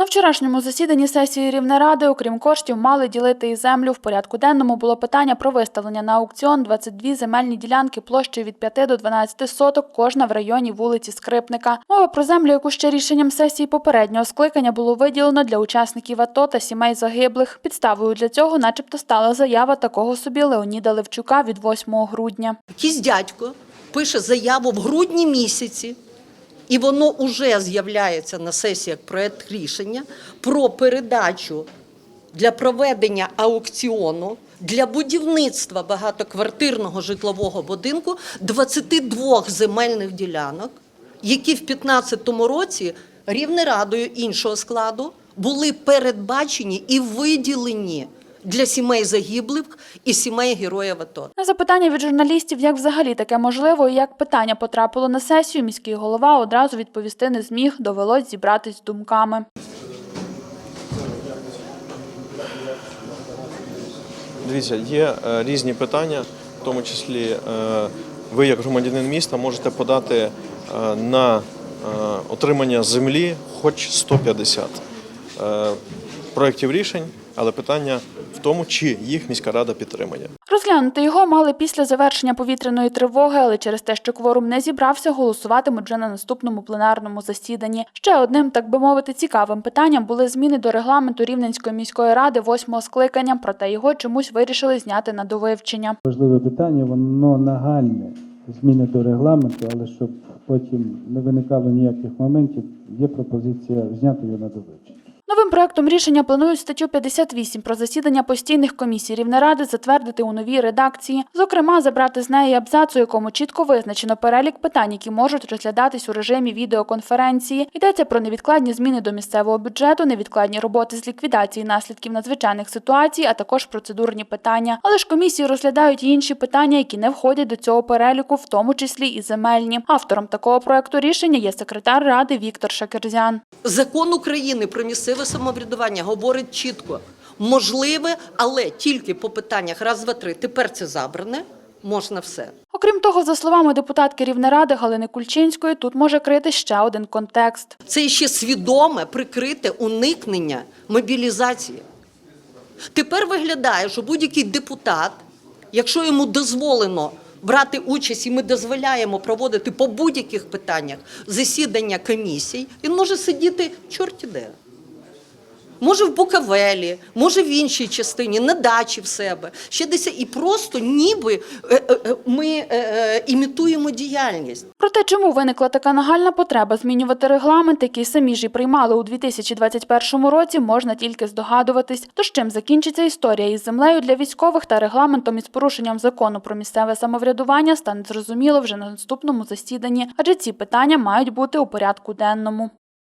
На вчорашньому засіданні сесії Рівнеради, окрім коштів, мали ділити і землю. В порядку денному було питання про виставлення на аукціон 22 земельні ділянки площею від 5 до 12 соток, кожна в районі вулиці Скрипника. Мова про землю, яку ще рішенням сесії попереднього скликання було виділено для учасників АТО та сімей загиблих. Підставою для цього, начебто, стала заява такого собі Леоніда Левчука від 8 грудня. Якийсь дядько пише заяву в грудні місяці, і воно вже з'являється на сесіях проект рішення про передачу для проведення аукціону для будівництва багатоквартирного житлового будинку 22 земельних ділянок, які в 2015 році Рівнерадою іншого складу були передбачені і виділені для сімей загиблих і сімей героїв АТО. На запитання від журналістів, як взагалі таке можливо і як питання потрапило на сесію, міський голова одразу відповісти не зміг, довелось зібратись з думками. Дивіться, є е, різні питання, в тому числі е, ви, як громадянин міста, можете подати е, на е, отримання землі хоч 150 е, проєктів рішень, але питання в тому, чи їх міська рада підтримає. Розглянути його мали після завершення повітряної тривоги, але через те, що кворум не зібрався, голосуватимуть вже на наступному пленарному засіданні. Ще одним, так би мовити, цікавим питанням були зміни до регламенту Рівненської міської ради восьмого скликання, проте його чомусь вирішили зняти на довивчення. Важливе питання, воно нагальне. Зміни до регламенту, але щоб потім не виникало ніяких моментів, є пропозиція зняти його на довивчення. Новим проектом рішення планують статтю 58 про засідання постійних комісій Рівнеради затвердити у новій редакції. Зокрема, забрати з неї абзац, у якому чітко визначено перелік питань, які можуть розглядатись у режимі відеоконференції. Йдеться про невідкладні зміни до місцевого бюджету, невідкладні роботи з ліквідації наслідків надзвичайних ситуацій, а також процедурні питання. Але ж комісії розглядають і інші питання, які не входять до цього переліку, в тому числі і земельні. Автором такого проекту рішення є секретар ради Віктор Шакерзян. Закон України про місцеве самоврядування говорить чітко: можливе, але тільки по питаннях раз, два, три. Тепер це забране, можна все. Окрім того, за словами депутатки Рівнеради Галини Кульчинської, тут може крити ще один контекст. Це ще свідоме прикрите уникнення мобілізації. Тепер виглядає, що будь-який депутат, якщо йому дозволено брати участь, і ми дозволяємо проводити по будь-яких питаннях засідання комісій, він може сидіти чорті де. Може в Буковелі, може в іншій частині, на дачі в себе, ще десь і просто ніби е, е, е, ми імітуємо діяльність. Проте, чому виникла така нагальна потреба змінювати регламент, який самі ж і приймали у 2021 році, можна тільки здогадуватись. То з чим закінчиться історія із землею для військових та регламентом із порушенням закону про місцеве самоврядування стане зрозуміло вже на наступному засіданні, адже ці питання мають бути у порядку денному.